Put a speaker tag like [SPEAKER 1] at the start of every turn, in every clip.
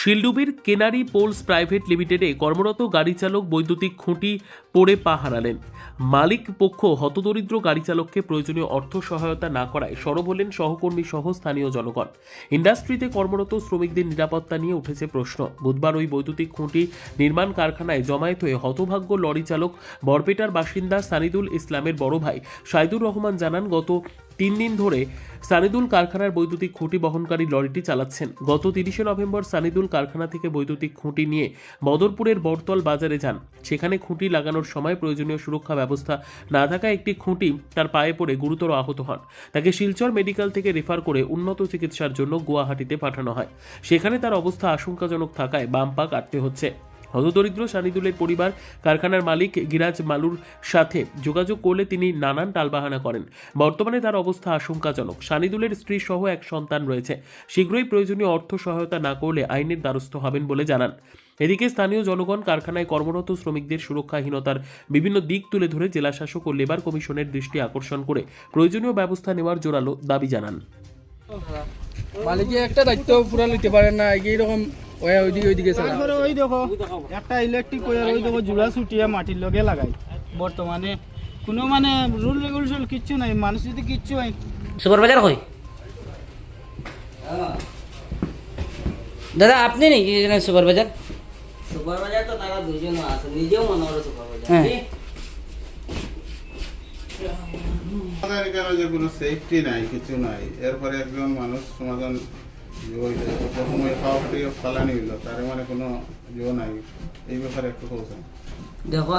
[SPEAKER 1] শিলডুবির কেনারি polls private লিমিটেডে কর্মরত গাড়ি চালক বৈদ্যুতিক খুঁটি পড়ে পা হারালেন মালিক পক্ষ হতদরিদ্র গাড়ি চালককে প্রয়োজনীয় অর্থ সহায়তা না করায় সরব হলেন সহকর্মী সহ স্থানীয় জনগণ। ইন্ডাস্ট্রিতে কর্মরত শ্রমিকদের নিরাপত্তা নিয়ে উঠেছে প্রশ্ন। বুধবার ওই বৈদ্যুতিক খুঁটি নির্মাণ কারখানায় জমায়েত হয়ে হতভাগ্য লরি চালক বরপেটার বাসিন্দা সানিদুল ইসলামের বড় ভাই সাইদুর রহমান জানান, গত তিন দিন ধরে সানিদুল কারখানার বৈদ্যুতিক খুঁটি বহনকারী লরিটি চালাচ্ছেন। গত তিরিশে নভেম্বর সানিদুল কারখানা থেকে বৈদ্যুতিক খুঁটি নিয়ে বদরপুরের বরতল বাজারে যান। সেখানে খুঁটি লাগানোর সময় প্রয়োজনীয় সুরক্ষা ব্যবস্থা না থাকায় একটি খুঁটি তার পায়ে পড়ে গুরুতর আহত হন। তাকে শিলচর মেডিকেল থেকে রেফার করে উন্নত চিকিৎসার জন্য গুয়াহাটিতে পাঠানো হয়। সেখানে তার অবস্থা আশঙ্কাজনক থাকায় বাম পা কাটতে হচ্ছে। হতদরিদ্র সানিদুলের পরিবার, কারখানার মালিক গিরাজ মালুর সাথে যোগাযোগ করলে তিনি নানান টালবাহানা করেন। বর্তমানে তার অবস্থা আশঙ্কাজনক। সানিদুলের স্ত্রী সহ এক সন্তান রয়েছে। শীঘ্রই প্রয়োজনীয় অর্থ সহায়তা না করলে আইনের দ্বারস্থ হবেন বলে জানান। এদিকে স্থানীয় জনগণ কারখানায় কর্মরত শ্রমিকদের সুরক্ষাহীনতার বিভিন্ন দিক তুলে ধরে জেলা শাসক ও লেবার কমিশনের দৃষ্টি আকর্ষণ করে প্রয়োজনীয় ব্যবস্থা নেওয়ার জোরালো দাবি জানান।
[SPEAKER 2] একটা দায়িত্ব পুরা লইতে পারে না এইরকম ওয়া ওইদিকে ওইদিকে
[SPEAKER 3] তারপরে ওই দেখো একটা ইলেকট্রিক ওয়ার ওই দেখো জুড়া ছুটিয়ে মাটির লগে লাগাই। বর্তমানে কোনো মানে রুল রেগুলেশন কিচ্ছু নাই মানুষ যদি কিচ্ছু নাই
[SPEAKER 4] কই দাদা আপনি নাকি এখানে সুপারবাজার
[SPEAKER 5] তো তারা দুজন আছে নিজেও মনে করো সুপারভাইজার
[SPEAKER 4] হ্যাঁ।
[SPEAKER 6] আমাদের যে কোনো সেফটি নাই কিছু নাই। এরপরে একজন মানুষ সমাধান ওই প্রথম ওই খাওয়া খাটিয়ে ফালানি হইল তার মানে কোনো নাই। এই ব্যাপারে একটু কৌশল
[SPEAKER 5] দেখো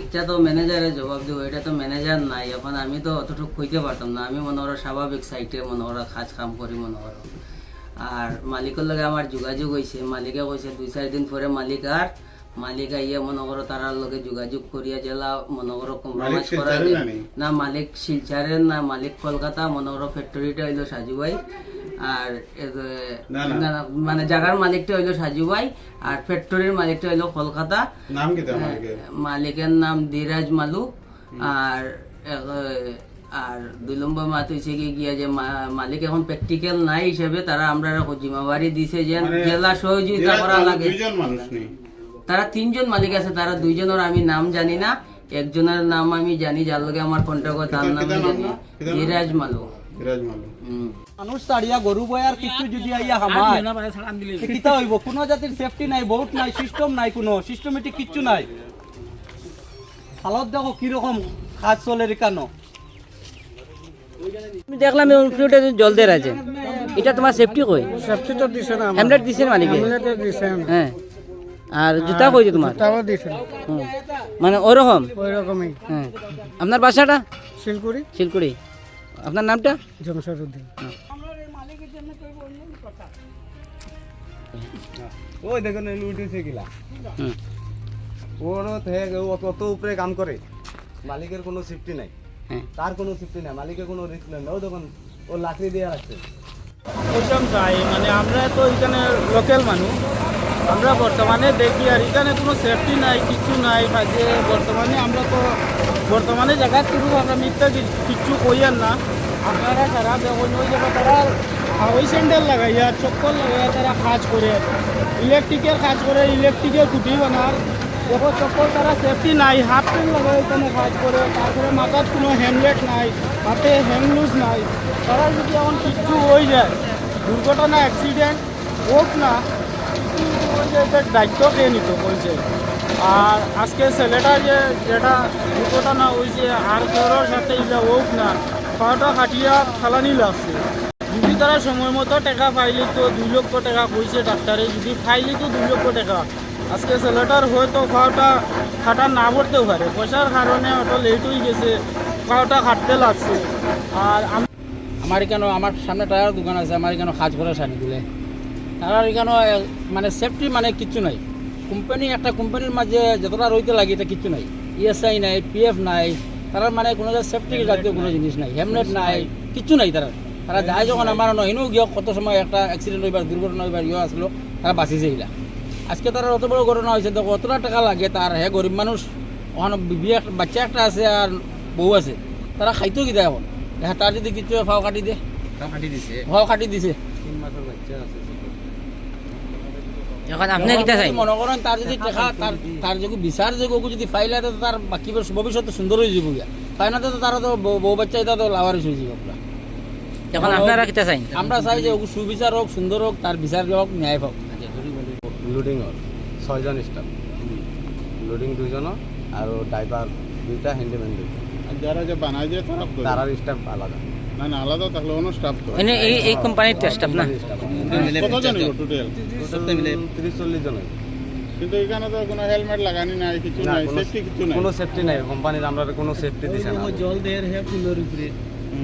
[SPEAKER 5] এটা তো ম্যানেজারের জবাব দেবো এটা তো ম্যানেজার নাই এখন আমি তো অতটুকু কইতে পারতাম না। আমি মনে করো স্বাভাবিক সাইটে মনে করো কাজ কাম করি মনে করো। আর মালিকের লগে আমার যোগাযোগ হয়েছে মালিকে কইছে দুই চার দিন পরে মালিক আর মালিক আইয়া মনে করো তারার লগে যোগাযোগ করিয়া জেলা মনে করো কম্প্রোমাইজ করা
[SPEAKER 6] না না
[SPEAKER 5] মালিক শিলচারের না মালিক কলকাতা মনে করো ফ্যাক্টরিটা হইল সাজু ভাই। আর মানে জায়গার মালিকটা হইল সাজু ভাই আর ফ্যাক্টরির মালিকটা হইল কলকাতা।
[SPEAKER 6] নাম কি মালিকের?
[SPEAKER 5] নাম ধীরাজ মালু। আর আর দুই নম্বর মাত হয়েছে কি গিয়া যে মালিক এখন প্র্যাকটিক্যাল নাই হিসেবে তারা আমরা জিম্মাবারি দিছে যে
[SPEAKER 6] মানে
[SPEAKER 5] জেলা সহযোগিতা করা লাগে।
[SPEAKER 6] দুইজন মানুষ নেই
[SPEAKER 5] তারা তিনজন মালিক আছে তারা দুইজনের আমি নাম জানি না। একজনের নাম আমি জানি যার লগে আমার কন্ট্যাক্ট তার নাম জানি? ধীরাজ মালু।
[SPEAKER 3] মানুষ তাড়িয়া গরু বয়ার কিছু যদি আইয়া হামায় কিতা হইব। কোনো জাতির সেফটি নাই বহুত নাই সিস্টেম নাই কোনো। সিস্টেমেটিক কিচ্ছু নাই। হালত দেখো কীরকম কাজ চলে কেন
[SPEAKER 4] আমি দেখলাম জল দিয়ে আছে এটা তোমার সেফটি কই
[SPEAKER 2] সেফটি তো দিছে না
[SPEAKER 4] হ্যামলেট দিছে মালিকে
[SPEAKER 2] আমাদের দিছে।
[SPEAKER 4] হ্যাঁ। আর জুতা কইছে তোমার
[SPEAKER 2] দিছে।
[SPEAKER 4] মানে ওরকম হ্যাঁ। আপনার বাসাটা?
[SPEAKER 2] শিলকুড়ি।
[SPEAKER 4] শিলকুড়ি। আপনার নামটা?
[SPEAKER 2] জমশারুদ্দিন।
[SPEAKER 7] ওই দেখুন উঠেছে গিলা
[SPEAKER 4] হুম।
[SPEAKER 7] ওর অত উপরে কাম করে। মালিকের কোনো সেফটি নাই।
[SPEAKER 4] হ্যাঁ।
[SPEAKER 7] তার কোনো সেফটি নাই। মালিকের কোনো রিস্ক নাই। ও দেখুন ও লাকড়ি দিয়ে রাখছে।
[SPEAKER 3] ওইসব চাই মানে আমরা তো এখানে লোকাল মানুষ। আমরা বর্তমানে দেখি আর এখানে কোনো সেফটি নাই, কিছু নাই যে বর্তমানে আমরা তো বর্তমানে জায়গা শুরু আমরা মিথ্যা কি- কিচ্ছু কইয়ার না। আপনারা যারা দেখুন, ওই জায়গা তারা ওই স্যান্ডেল লাগাইয়া চক্কর লাগাইয়া তারা কাজ করে। ইলেকট্রিকের কাজ করে ইলেকট্রিকের খুঁটি বানার। দেখো চক্কর তারা সেফটি নাই হাফ প্যান্ট লাগাই কোনো কাজ করে। তারপরে মাথার কোনো হেলমেট নাই, হাতে হ্যান্ড লুজ নাই। তারা যদি এখন কিচ্ছু হয়ে যায়, দুর্ঘটনা অ্যাক্সিডেন্ট হোক না দায়িত্ব কে নিত, বলছে। আর আজকে ছেলেটা যে যেটা দুর্ঘটনা হয়েছে আর কারোর সাথে এটা হোক না পাওয়াটা কাটিয়া ফালানি লাগছে। যদি তারা সময় মতো টাকা পাইলে তো দুই লক্ষ টাকা কইছে ডাক্তারে, যদি পাইলে তো দুই লক্ষ টাকা। আজকে ছেলেটার হয়তো পাওয়াটা খাটা না পড়তেও পারে। পয়সার কারণে অত লেট হয়ে গেছে পাওয়াটা খাটতে লাগছে। আর আমি
[SPEAKER 8] আমার এখানে আমার সামনে টায়ার দোকান আছে, আমার এখানে কাজ করে দিলে তারা এখানে মানে সেফটি মানে কিচ্ছু নাই। কোম্পানি একটা কোম্পানির মাঝে যতটা রইতে লাগে এটা কিচ্ছু নাই। ইএসআই নাই পিএফ নাই তারা মানে কোনো সেফটি জাতীয় কোনো জিনিস নাই। হেলমেট নাই কিচ্ছু নাই তারা তারা যায় যখন আমার নহিনও গিয়ে কত সময় একটা অ্যাক্সিডেন্ট হইবার দুর্ঘটনা হইবার ইয়ে আসলো তারা বাঁচিছে এগুলা আজকে তার অত বড় ঘটনা হয়েছে তো কতটা টাকা লাগে তার। হে গরিব মানুষ ওখানে বিয়ে বাচ্চা একটা আছে আর বউ আছে। তারা খাইতেও কি দেয় এখন? দেখা তার যদি কিছু ফাও কাটি দিয়ে
[SPEAKER 7] কাটি দিছে।
[SPEAKER 8] ফাও কাটি দিছে।
[SPEAKER 7] তিন মাসের বাচ্চা আছে।
[SPEAKER 4] এখন আপনি কিটা চাই?
[SPEAKER 8] মনে করেন তার যদি টেকা তার তার যদি বিচার যদি ফাইলে তার বাকি ভবিষ্যৎ সুন্দর হয়ে যাব তো তারা তো বউ- বাচ্চা এটা তো লাভারিস হয়ে যাব পুরা।
[SPEAKER 4] এখন আপনারা কিটা চাই?
[SPEAKER 8] আমরা চাই যে সুবিচার হোক সুন্দর হোক তার বিচার হোক ন্যায় হোক
[SPEAKER 7] লোডিঙৰ ছয়জন ষ্টাফ লোডিং দুইজন আৰু ড্ৰাইভাৰ দুইটা হেণ্ডিমেন দুইটা
[SPEAKER 6] আর যারা যে বানায় যে তারা
[SPEAKER 7] স্টাফ আলাদা।
[SPEAKER 6] না না আলাদা থাকলে অন্য স্টাফ তো।
[SPEAKER 4] এনে এই এই কোম্পানির স্টাফ না?
[SPEAKER 6] কতজন টোটাল
[SPEAKER 7] ত্রিশ চল্লিশ জন
[SPEAKER 6] কিন্তু এখানে তো কোনো হেলমেট লাগানি নাই কিছু নাই সেফটি কিছু নাই।
[SPEAKER 7] কোনো সেফটি নাই কোম্পানির আমরা কোনো সেফটি দিছে না।
[SPEAKER 3] জল দের হে ফুলের উপরে।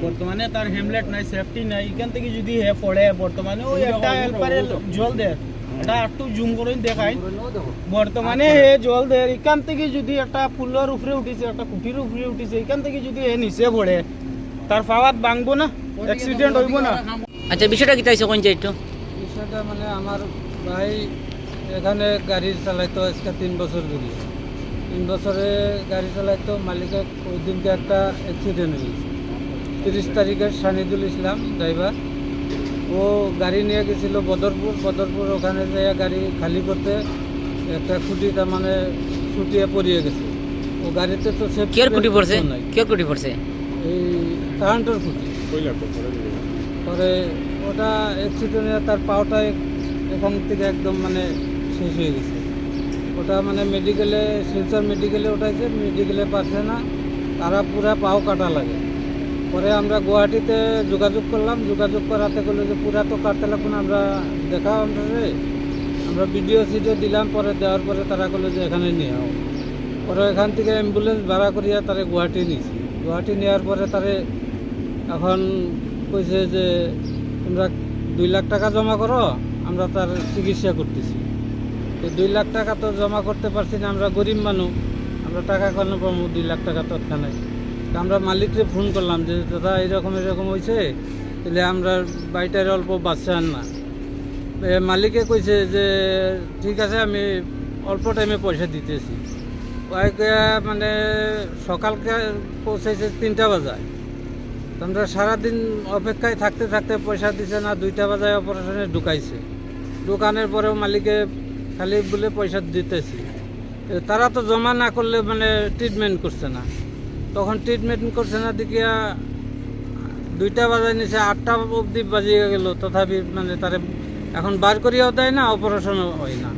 [SPEAKER 3] বর্তমানে তার হেমলেট নাই সেফটি নাই। এখান থেকে যদি হে পড়ে বর্তমানে ওই একটা হেল্পারে জল দের এটা একটু জুম করে দেখাই। বর্তমানে হে জল দের এখান থেকে যদি একটা ফুলের উপরে উঠিছে একটা কুটির উপরে উঠিছে এখান থেকে যদি হে নিচে পড়ে তার পাওয়ার ভাঙবো না অ্যাক্সিডেন্ট হইব না।
[SPEAKER 4] আচ্ছা বিষয়টা কিটা হয়েছে কোন একটু?
[SPEAKER 9] বিষয়টা মানে আমার ভাই এখানে গাড়ি চালাইতো আজকে তিন বছর ধরে। তিন বছরে গাড়ি চালাইতো মালিকের ওই দিনকে একটা অ্যাক্সিডেন্ট হয়েছে। তিরিশ তারিখে সানিদুল ইসলাম ড্রাইভার ও গাড়ি নিয়ে গেছিল বদরপুর। বদরপুর ওখানে যেয়ে গাড়ি খালি করতে একটা খুঁটি তার মানে ছুটিয়ে পড়িয়ে গেছে। ও গাড়িতে তো সে
[SPEAKER 4] কিয়র কুটি পড়ছে? কিয়র কুটি পড়ছে?
[SPEAKER 9] এই
[SPEAKER 6] দিবে।
[SPEAKER 9] পরে ওটা অ্যাক্সিডেন্টে তার পাওটা এখান থেকে একদম মানে শেষ হয়ে গেছে। ওটা মানে মেডিকেলে শিলচর মেডিকেলে উঠাইছে মেডিকেলে পারছে না। তারা পুরা পাও কাটা লাগে। পরে আমরা গুয়াহাটিতে যোগাযোগ করলাম। যোগাযোগ করাতে গেলো যে পুরা তো কাটতে লাগবে না আমরা দেখা আমরা আমরা ভিডিও সিডিও দিলাম, পরে দেওয়ার পরে তারা বলল যে এখানে নিয়ে আও। পরে এখান থেকে অ্যাম্বুলেন্স ভাড়া করিয়া তারে গুয়াহাটি নিয়েছি গুয়াহাটি নেওয়ার পরে তারে এখন কইছে যে, তোমরা দুই লাখ টাকা জমা করো, আমরা তার চিকিৎসা করতেছি। তো দুই লাখ টাকা তো জমা করতে পারছি না, আমরা গরিব মানুষ, আমরা টাকা কেন পাবো? দুই লাখ টাকা তৎক্ষণাৎ তা আমরা মালিককে ফোন করলাম যে, দাদা, এরকম এরকম হয়েছে তাহলে আমরা বাড়িটার অল্প বাচ্চা না। মালিকে কইছে যে, ঠিক আছে, আমি অল্প টাইমে পয়সা দিতেছি। মানে সকালকে পৌঁছেছে তিনটা বাজায়। তো আমরা সারাদিন অপেক্ষায় থাকতে থাকতে পয়সা দিছে না, দুইটা বাজায় অপারেশনে ঢুকাইছে। দোকানের পরেও মালিকে খালি বলে পয়সা দিতেছি। তারা তো জমা না করলে মানে ট্রিটমেন্ট করছে না। তখন ট্রিটমেন্ট করছে না দেখিয়া দুইটা বাজায় নিচে আটটা অবধি বাজিয়ে গেল, তথাপি মানে তারে এখন বার করিয়াও দেয় না অপারেশনও হয় না।